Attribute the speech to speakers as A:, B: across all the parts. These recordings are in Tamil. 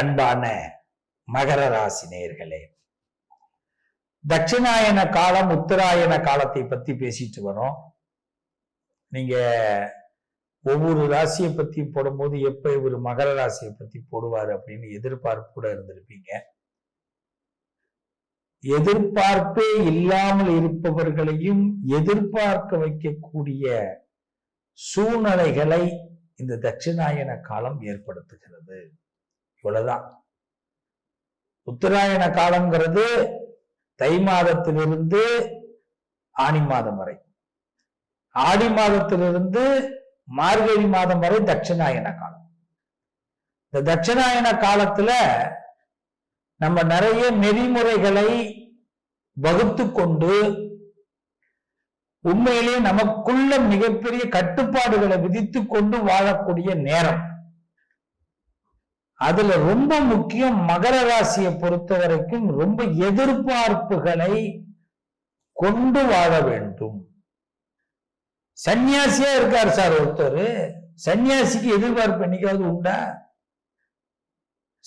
A: அன்பான மகர ராசி நேயர்களே தட்சிணாயன காலம் உத்தராயண காலத்தை பத்தி பேசிட்டு வரோம். நீங்க ஒவ்வொரு ராசியை பத்தி போடும்போது எப்ப இவர் மகர ராசியை பத்தி போடுவார் அப்படின்னு எதிர்பார்ப்போட இருந்திருப்பீங்க. எதிர்பார்ப்பே இல்லாமல் இருப்பவர்களையும் எதிர்பார்க்க வைக்கக்கூடிய சூழ்நிலைகளை இந்த தட்சிணாயன காலம் ஏற்படுத்துகிறது. இவ்வளவுதான். உத்தராயண காலம்ங்கிறது தை மாதத்திலிருந்து ஆணி மாதம் வரை. ஆடி மாதத்திலிருந்து மார்கழி மாதம் வரை தட்சிணாயன காலம். இந்த தட்சிணாயன காலத்துல நம்ம நிறைய நெறிமுறைகளை வகுத்து கொண்டு உண்மையிலேயே நமக்குள்ள மிகப்பெரிய கட்டுப்பாடுகளை விதித்து கொண்டு வாழக்கூடிய நேரம். அதுல ரொம்ப முக்கியம் மகர ராசியை பொறுத்த வரைக்கும் ரொம்ப எதிர்பார்ப்புகளை கொண்டு வாழ வேண்டும். சன்னியாசியா இருக்கார் சார் ஒருத்தர். சன்னியாசிக்கு எதிர்பார்ப்பு என்னைக்காவது உண்டா?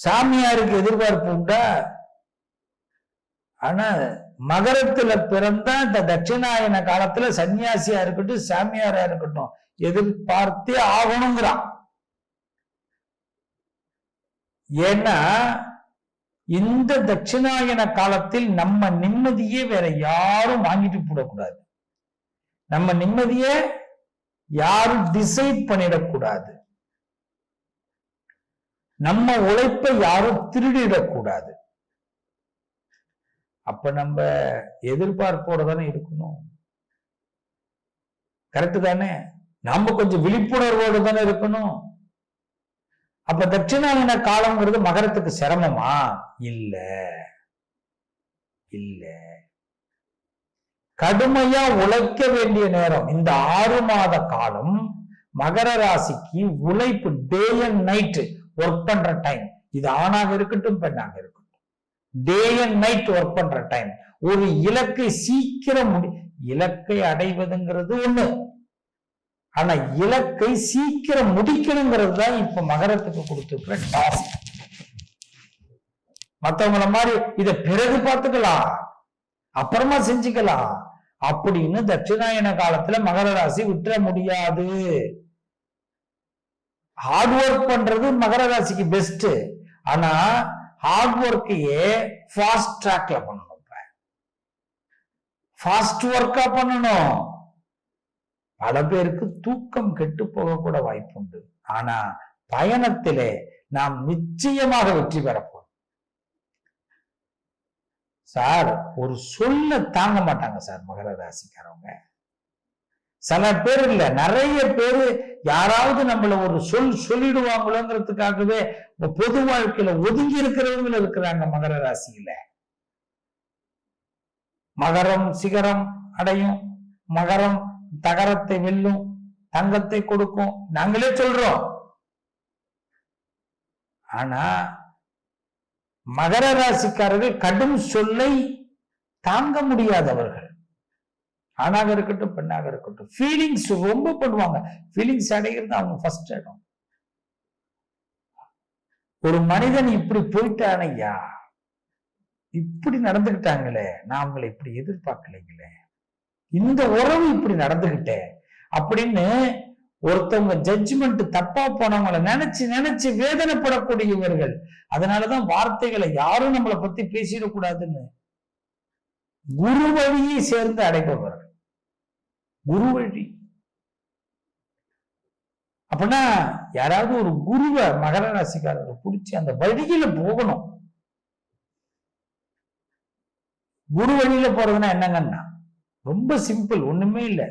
A: சாமியாருக்கு எதிர்பார்ப்பு உண்டா? ஆனா மகரத்துல பிறந்தா இந்த தட்சிணாயன காலத்துல சன்னியாசியா இருக்கட்டும் சாமியாரா இருக்கட்டும் எதிர்பார்த்தே ஆகணுங்கிறான். ஏன்னா இந்த தட்சிணாயன காலத்தில் நம்ம நிம்மதியே வேற யாரும் வாங்கிட்டு போடக்கூடாது. நம்ம நிம்மதியை யாரும் டிசைட் பண்ணிடக்கூடாது. நம்ம உழைப்பை யாரும் திருடிடக்கூடாது. அப்ப நம்ம எதிர்பார்ப்போட தானே இருக்கணும். கரெக்டு தானே? நம்ம கொஞ்சம் விழிப்புணர்வோடு தானே இருக்கணும். அப்ப தட்சிணாயன காலம்ங்கிறது மகரத்துக்கு சிரமமா? இல்ல. இல்ல. கடுமையா உழைக்க வேண்டிய நேரம். இந்த ஆறு மாத காலம் மகர ராசிக்கு உழைப்பு டே அண்ட் நைட் ஒர்க் பண்ற டைம் இது ஆணாக இருக்கட்டும் பெண்ணாக இருக்கட்டும். டே அண்ட் நைட் ஒர்க் பண்ற டைம் ஒரு இலக்கை சீக்கிரம் முடி இலக்கை அடைவதுங்கிறது ஒண்ணு. ஆனா இலக்கை சீக்கிரம் முடிக்கணுங்கிறது தான் இப்ப மகரத்துக்கு கொடுத்துருக்குற டாஸ்க். மத்தவங்கள மாதிரி இத பிறகு பார்த்துக்கலாம். அப்புறமா செஞ்சுக்கலாம். அப்படின்னு தட்சிணாயன காலத்துல மகர ராசி விட்டுற முடியாது. ஹார்ட் ஒர்க் பண்றது மகர ராசிக்கு பெஸ்ட் ஆனா ஹார்ட் ஒர்க்கையே ஃபாஸ்ட் ட்ராக்ல பண்ணணும் ஃபாஸ்ட் ஒர்க்கா பண்ணணும். பல பேருக்கு தூக்கம் கெட்டு போக கூட வாய்ப்புண்டு. ஆனா பயணத்திலே நாம் நிச்சயமாக வெற்றி பெறப்போம் சார் ஒரு சொல்ல தாங்க மாட்டாங்க சார் மகர ராசிக்காரவங்க. சில பேர் இல்ல நிறைய பேர் யாராவது நம்மள ஒரு சொல் சொல்லிடுவாங்களோங்கிறதுக்காகவே பொது வாழ்க்கையில ஒதுங்கி இருக்கிறவங்க இருக்கிறாங்க மகர ராசியில. மகரம் சிகரம் அடையும். மகரம் தகரத்தை வெல்லும் தங்கத்தை கொடுக்கும். நாங்களே சொல்றோம். ஆனா மகர ராசிக்காரர்கள் கடும் சொல்லை தாங்க முடியாதவர்கள். ஆணாக இருக்கட்டும் பெண்ணாக இருக்கட்டும். ஃபீலிங்ஸ் ரொம்ப பண்ணுவாங்க ஃபீலிங்ஸ் அடைகிறது அவங்க ஃபர்ஸ்ட் இடம் ஒரு மனிதன் இப்படி போயிட்டானையா இப்படி நடந்துகிட்டாங்களே. நான் அவங்களை இப்படி எதிர்பார்க்கலைங்களே. இந்த உறவு இப்படி நடந்துகிட்டேன் அப்படின்னு ஒருத்தவங்க ஜட்ஜ்மெண்ட் தப்பா போனவங்களை நினைச்சு நினைச்சு வேதனைப்படக்கூடியவர்கள். அதனாலதான் வார்த்தைகளை யாரும் நம்மளை பத்தி பேசிடக்கூடாதுன்னு. குரு வழியை சேர்ந்து அடைபவர்கள் குரு வழி. அப்படின்னா யாராவது ஒரு குருவை மகர ராசிக்காரரை பிடிச்சி அந்த வழியில போகணும். குரு வழியில போறதுன்னா என்னங்கன்னா ரொம்ப சிம்பிள் ஒண்ணுமே இல்லை.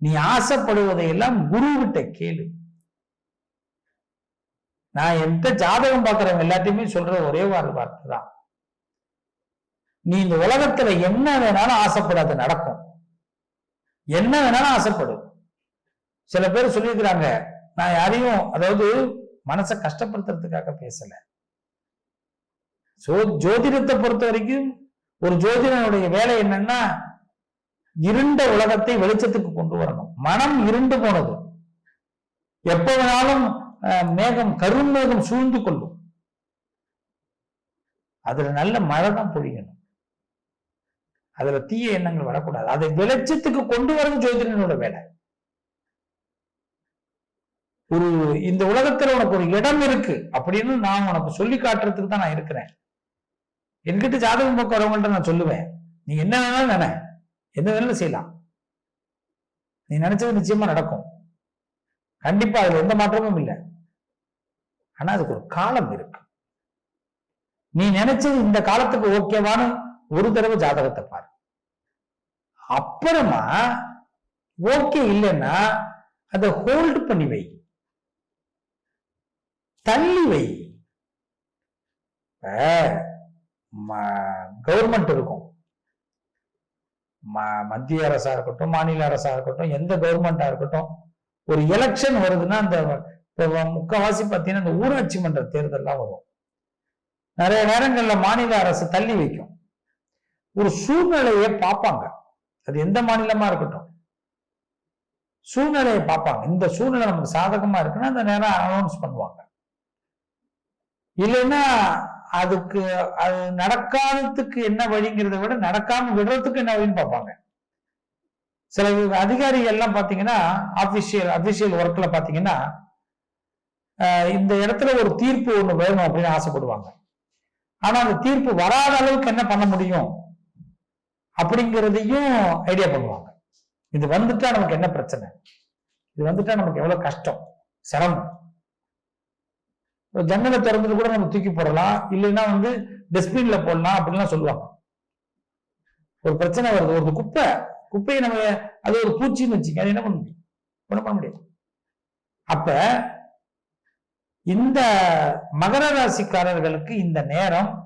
A: நீ ஆசைப்படுவதை எல்லாம் குரு கிட்ட கேளு. நான் எந்த ஜாதகம் பார்க்கறவங்க எல்லாத்தையுமே சொல்ற ஒரே வார வார்த்தை தான். நீ இந்த உலகத்துல என்ன வேணாலும் ஆசைப்படாது நடக்கும். என்ன வேணாலும் ஆசைப்படும் சில பேர் சொல்லியிருக்கிறாங்க நான் யாரையும் அதாவது மனசை கஷ்டப்படுத்துறதுக்காக பேசல. சோ ஜோதிடத்தை பொறுத்த வரைக்கும் ஒரு ஜோதிடனுடைய வேலை என்னன்னா இருண்ட உலகத்தை வெளிச்சத்துக்கு கொண்டு வரணும். மனம் இருண்டு போனது. எப்ப வேணாலும் அஹ், மேகம் கருமேகம் சூழ்ந்து கொள்ளும். அதுல நல்ல மழை தான் பொழியணும். அதுல தீய எண்ணங்கள் வரக்கூடாது. அதை வெளிச்சத்துக்கு கொண்டு வரது ஜோதிடனோட வேலை. ஒரு இந்த உலகத்துல உனக்கு ஒரு இடம் இருக்கு அப்படின்னு நான் உனக்கு சொல்லி காட்டுறதுக்கு தான் நான் இருக்கிறேன். என்கிட்ட ஜாதகம் பார்க்க வரவங்கள்ட்ட நான் சொல்லுவேன். நீ என்ன வேணாலும் நினை. எந்த வேணாலும் செய்யலாம். நீ நினைச்சது நிச்சயமா நடக்கும். கண்டிப்பா அதுல எந்த மாற்றமும் இல்லை. ஆனா அதுக்கு ஒரு காலம் இருக்கு. நீ நினைச்சது இந்த காலத்துக்கு ஓகேவான்னு ஒரு தடவை ஜாதகத்தை பாரு. அப்புறமா ஓகே இல்லைன்னா அதை ஹோல்டு பண்ணி வை. தள்ளி வை. கவர்மெண்ட் இருக்கும். ம- மத்திய அரசா இருக்கட்டும் மாநில அரசா இருக்கட்டும் எந்த கவர்மெண்டா இருக்கட்டும் ஒரு எலெக்ஷன் வருதுன்னா அந்த முக்கவாசி பார்த்தீங்கன்னா இந்த ஊராட்சி மன்ற தேர்தல்லாம் வரும். நிறைய நேரங்கள்ல மாநில அரசு தள்ளி வைக்கும். ஒரு சூழ்நிலையை பார்ப்பாங்க. அது எந்த மாநிலமா இருக்கட்டும். சூழ்நிலையை பார்ப்பாங்க. இந்த சூழ்நிலை நமக்கு சாதகமா இருக்குன்னா அந்த நேரம் அனௌன்ஸ் பண்ணுவாங்க. இல்லைன்னா அதுக்கு அது நடக்காததுக்கு என்ன வழிங்கிறத விட நடக்காம விடுறதுக்கு என்ன வழின்னு பார்ப்பாங்க. சில அதிகாரிகள் எல்லாம் பாத்தீங்கன்னா அபிஷியல் அபிஷியல் ஒர்க்ல பாத்தீங்கன்னா இந்த இடத்துல ஒரு தீர்ப்பு ஒண்ணு வேணும் அப்படின்னு ஆசைப்படுவாங்க. ஆனா அந்த தீர்ப்பு வராத அளவுக்கு என்ன பண்ண முடியும்? அப்படிங்கிறதையும் ஐடியா பண்ணுவாங்க. இது வந்துட்டா நமக்கு என்ன பிரச்சனை? இது வந்துட்டா நமக்கு எவ்வளவு கஷ்டம்? சிரமம். ஜன்னலை திறந்துட்டு கூட நம்ம தூக்கி போடலாம். இல்லைன்னா வந்து டஸ்ட்பின்ல போடலாம் அப்படின்லாம் சொல்லுவாங்க. ஒரு பிரச்சனை வருது. ஒரு குப்பை குப்பையை நம்ம அது ஒரு பூச்சின்னு வச்சுக்க அது என்ன பண்ண முடியும் பண்ண முடியாது. அப்ப இந்த மகர ராசிக்காரர்களுக்கு இந்த நேரம்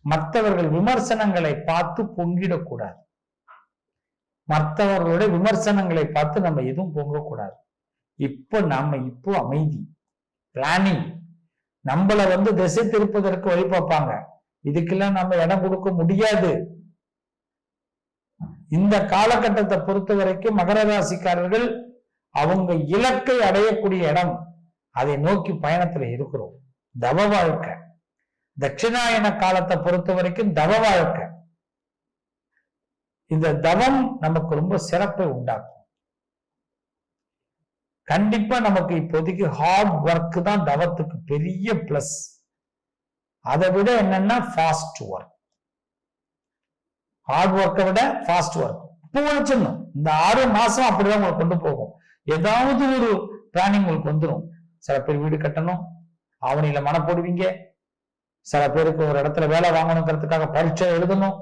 A: மற்றவர்கள் விமர்சனங்களை பார்த்து பொங்கிடக்கூடாது. மற்றவர்களுடைய விமர்சனங்களை பார்த்து நம்ம எதுவும் பொங்கக்கூடாது. இப்போ நாம இப்போ அமைதி. பிளானிங் நம்மள வந்து திசை திருப்பதற்கு வழி பார்ப்பாங்க. இதுக்கெல்லாம் நம்ம இடம் கொடுக்க முடியாது. இந்த காலகட்டத்தை பொறுத்த வரைக்கும் மகர ராசிக்காரர்கள் அவங்க இலக்கை அடையக்கூடிய இடம். அதை நோக்கி பயணத்துல இருக்கிறோம். தவ வாழ்க்கை. தட்சிணாயன காலத்தை பொறுத்த வரைக்கும் தவ வாழ்க்கை. இந்த தவம் நமக்கு ரொம்ப சிறப்பை உண்டாக்கும். கண்டிப்பா நமக்கு இப்போதைக்கு ஹார்ட் ஒர்க் தான் தவத்துக்கு பெரிய பிளஸ் அதை விட என்னன்னா ஃபாஸ்ட் ஒர்க் ஹார்ட் ஒர்க்கை விட ஃபாஸ்ட் ஒர்க் இப்போ உழைச்சிடணும். இந்த ஆறு மாசம் அப்படிதான் உங்களை கொண்டு போகும். ஏதாவது ஒரு பிளானிங் உங்களுக்கு வந்துடும் சில பேர் வீடு கட்டணும். ஆவணியில மன போடுவீங்க. சில பேருக்கு ஒரு இடத்துல வேலை வாங்கணுங்கிறதுக்காக பரீட்சை எழுதணும்.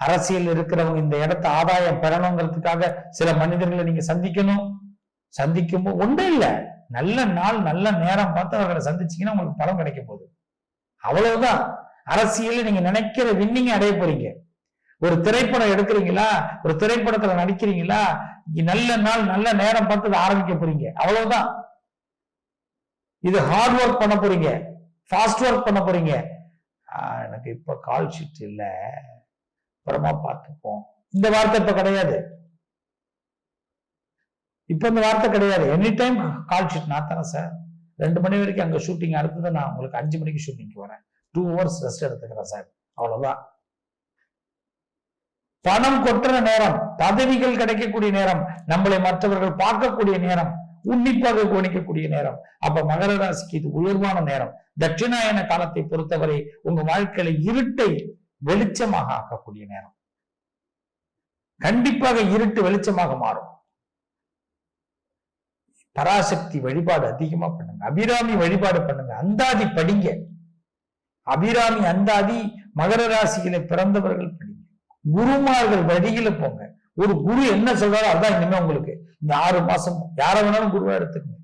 A: அரசியல் இருக்கிறவங்க இந்த இடத்த ஆதாயம் பெறணுங்கிறதுக்காக சில மனிதர்களை நீங்க சந்திக்கணும். சந்திக்கும்? போது ஒன்றும் இல்லை. நல்ல நாள் நல்ல நேரம் பார்த்து அவர்களை சந்திச்சீங்கன்னா உங்களுக்கு பலம் கிடைக்க போகுது. அவ்வளவுதான். அரசியல் நீங்க நினைக்கிற வின்னிங்க அடைய போறீங்க. ஒரு திரைப்படம் எடுக்கிறீங்களா? ஒரு திரைப்படத்துல நடிக்கிறீங்களா? நல்ல நாள் நல்ல நேரம் பார்த்து ஆரம்பிக்க போறீங்க. அவ்வளவுதான். இது ஹார்ட் ஒர்க் பண்ண போறீங்க. ஃபாஸ்ட் ஒர்க் பண்ண போறீங்க. ஆஹ் எனக்கு இப்ப கால் ஷீட் இல்ல. அப்புறமா பார்த்துப்போம். இந்த வார்த்தை இப்ப கிடையாது. இப்ப இந்த வார்த்தை கிடையாது. எனி டைம் கால் ஷீட் நான் தரேன் சார் ரெண்டு மணி வரைக்கும் அங்க ஷூட்டிங் அடுத்தது நான் உங்களுக்கு அஞ்சு மணிக்கு ஷூட்டிங்க்கு வரேன். டூ ஹவர்ஸ் ரெஸ்ட் எடுத்துக்கிறேன் சார் அவ்வளவுதான். பணம் கொட்டுற நேரம் பதவிகள் கிடைக்கக்கூடிய நேரம் நம்மளை மற்றவர்கள் பார்க்கக்கூடிய நேரம் உன்னிப்பாக கவனிக்கக்கூடிய நேரம். அப்ப மகர ராசிக்கு இது உயர்வான நேரம். தட்சிணாயன காலத்தை பொறுத்தவரை உங்க வாழ்க்கையில இருட்டை வெளிச்சமாக ஆக்கக்கூடிய நேரம். கண்டிப்பாக இருட்டு வெளிச்சமாக மாறும். பராசக்தி வழிபாடு அதிகமா பண்ணுங்க. அபிராமி வழிபாடு பண்ணுங்க. அந்தாதி படிங்க. அபிராமி அந்தாதி மகர ராசியில பிறந்தவர்கள் படிங்க. குருமார்கள் வழியில போங்க. ஒரு குரு என்ன சொல்றாரோ அதான் இனிமே உங்களுக்கு இந்த ஆறு மாசம் யார வேணாலும் குருவா எடுத்துக்கங்க.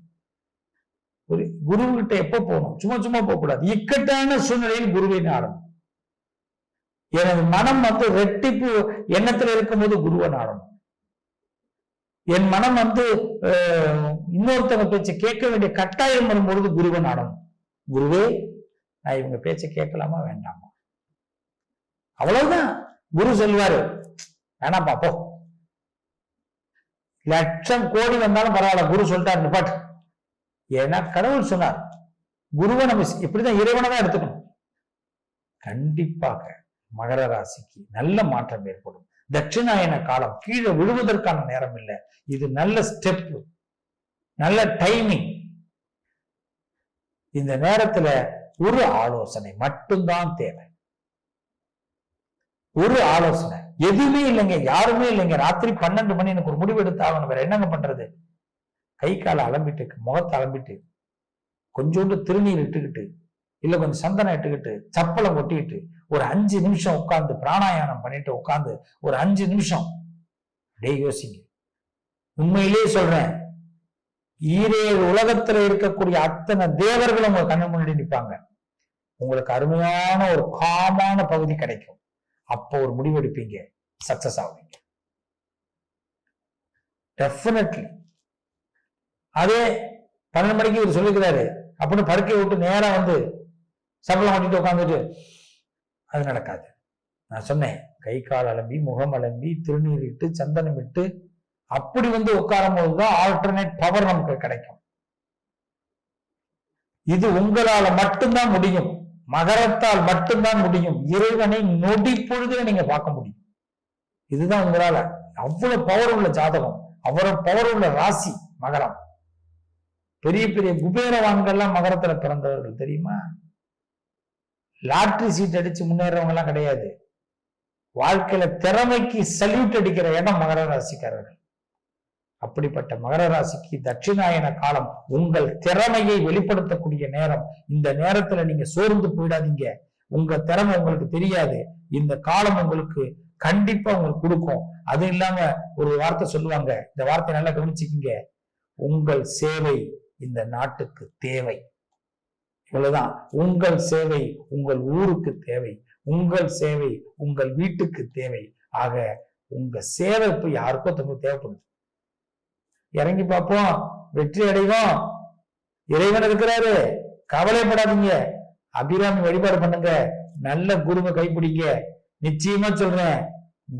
A: ஒரு குரு கிட்ட எப்ப போகணும்? சும்மா சும்மா போக கூடாது இக்கட்டான சூழ்நிலையில் குருவை நாடணும். எனது மனம் வந்து ரெட்டிப்பு எண்ணத்துல இருக்கும்போது குருவை நாடணும். என் மனம் வந்து இன்னொருத்தவங்க பேச்சை கேட்க வேண்டிய கட்டாயம் வரும்பொழுது குருவன் ஆடணும் குருவே நான் இவங்க பேச்சை கேட்கலாமா வேண்டாமா? அவ்வளவுதான். குரு சொல்வாரு வேணாப்பா போ. லட்சம் கோடி வந்தாலும் பரவாயில்ல குரு சொல்லிட்டாரு பாட்டு. ஏன்னா கடவுள் சொன்னார் குருவை நம்ம இப்படிதான் இறைவனை தான் எடுத்துக்கணும். கண்டிப்பாக மகர ராசிக்கு நல்ல மாற்றம் ஏற்படும். தட்சிணாயன காலம் கீழே விழுவதற்கான நேரம் இல்லை. இது நல்ல ஸ்டெப் நல்ல டைமிங் இந்த நேரத்துல ஒரு ஆலோசனை மட்டும்தான் தேவை. ஒரு ஆலோசனை. எதுவுமே இல்லைங்க யாருமே இல்லைங்க. ராத்திரி பன்னெண்டு மணி எனக்கு ஒரு முடிவு எடுத்தாகணும். வேற என்னங்க பண்றது? கை காலை அலம்பிட்டு முகத்தை அலம்பிட்டு கொஞ்சோண்டு திருநீர் இட்டுக்கிட்டு இல்ல கொஞ்சம் சந்தனம் இட்டுக்கிட்டு சப்பளம் கொட்டிக்கிட்டு ஒரு அஞ்சு நிமிஷம் உட்கார்ந்து பிராணாயாமம் பண்ணிட்டு உட்கார்ந்து ஒரு அஞ்சு நிமிஷம். அப்படியே யோசிங்க. உண்மையிலேயே சொல்றேன். ஈரேழு உலகத்துல இருக்கக்கூடிய அத்தனை தேவர்களும் உங்க கண்ணு முன்னாடி நிற்பாங்க உங்களுக்கு அருமையான ஒரு காமான பகுதி கிடைக்கும். அப்போ ஒரு முடிவெடுப்பீங்க. சக்சஸ் ஆகுவீங்க டெஃபினெட்லி அதே பன்னெண்டு மணிக்கு இவர் சொல்லிக்கிறாரு. அப்படின்னு படுக்கை விட்டு நேரா வந்து சம்பளம் பண்ணிட்டு உட்காந்துட்டு அது நடக்காது. நான் சொன்னேன் கை கால் அலம்பி முகம் அலம்பி திருநீர் இட்டு சந்தனம் இட்டு அப்படி வந்து உட்காரும் போதுதான் ஆல்டர்னேட் பவர் நமக்கு கிடைக்கும். இது உங்களால மட்டும்தான் முடியும். மகரத்தால் மட்டும்தான் முடியும். இறைவனை நொடி பொழுதுல நீங்க பார்க்க முடியும். இதுதான் உங்களால. அவ்வளவு பவர் உள்ள ஜாதகம். அவ்வளவு பவர் உள்ள ராசி மகரம். பெரிய பெரிய குபேரவான்கள்லாம் மகரத்துல பிறந்தவர்கள் தெரியுமா? லாட்ரி சீட் அடிச்சு முன்னேறவங்க எல்லாம் கிடையாது. வாழ்க்கையில திறமைக்கு சல்யூட் அடிக்கிற இடம் மகர ராசிக்காரர்கள். அப்படிப்பட்ட மகர ராசிக்கு தட்சிணாயன காலம் உங்கள் திறமையை வெளிப்படுத்தக்கூடிய நேரம். இந்த நேரத்துல நீங்க சோர்ந்து போயிடாதீங்க. உங்க திறமை உங்களுக்கு தெரியாது. இந்த காலம் உங்களுக்கு கண்டிப்பா உங்களுக்கு கொடுக்கும். அது இல்லாம ஒரு வார்த்தை சொல்லுவாங்க. இந்த வார்த்தை நல்லா கவனிச்சுக்கிங்க. உங்கள் சேவை இந்த நாட்டுக்கு தேவை. இவ்வளவுதான். உங்கள் சேவை உங்கள் ஊருக்கு தேவை. உங்கள் சேவை உங்கள் வீட்டுக்கு தேவை. ஆக உங்க சேவை இப்ப யாருக்கோ தங்களுக்கு தேவைப்படுது. இறங்கி பார்ப்போம். வெற்றி அடைவோம். இறைவன் இருக்கிறாரு. கவலைப்படாதீங்க. அபிராமி வழிபாடு பண்ணுங்க. நல்ல குருவை கைப்பிடிங்க. நிச்சயமா சொல்றேன்.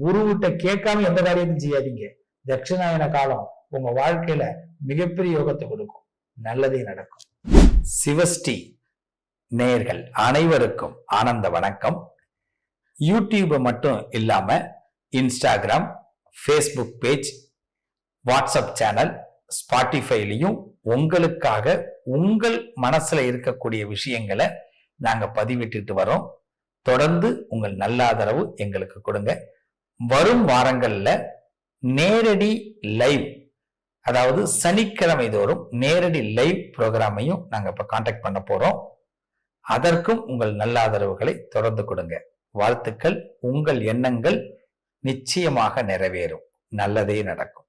A: குருவிட்ட கேட்காம எந்த காரியத்தையும் செய்யாதீங்க. தட்சிணாயன காலம் உங்க வாழ்க்கையில மிகப்பெரிய யோகத்தை கொடுக்கும். நல்லதே நடக்கும். சிவஸ்டி நேர்கள் அனைவருக்கும் ஆனந்த வணக்கம். யூடியூப் மட்டும் இல்லாம Instagram Facebook page WhatsApp channel ஸ்பாட்டிஃபைலையும் உங்களுக்காக உங்கள் மனசுல இருக்கக்கூடிய விஷயங்களை நாங்க பதிவிட்டுட்டு வரோம். தொடர்ந்து உங்கள் நல்ல ஆதரவு எங்களுக்கு கொடுங்க. வரும் வாரங்கள்ல நேரடி லைவ் அதாவது சனிக்கிழமை தோறும் நேரடி லைவ் ப்ரோக்ராமையும் நாங்க இப்ப காண்டாக்ட் பண்ண போறோம். அதற்கும் உங்கள் நல்ல ஆதரவுகளை தொடர்ந்து கொடுங்க. வாழ்த்துக்கள் உங்கள் எண்ணங்கள் நிச்சயமாக நிறைவேறும். நல்லதே நடக்கும்.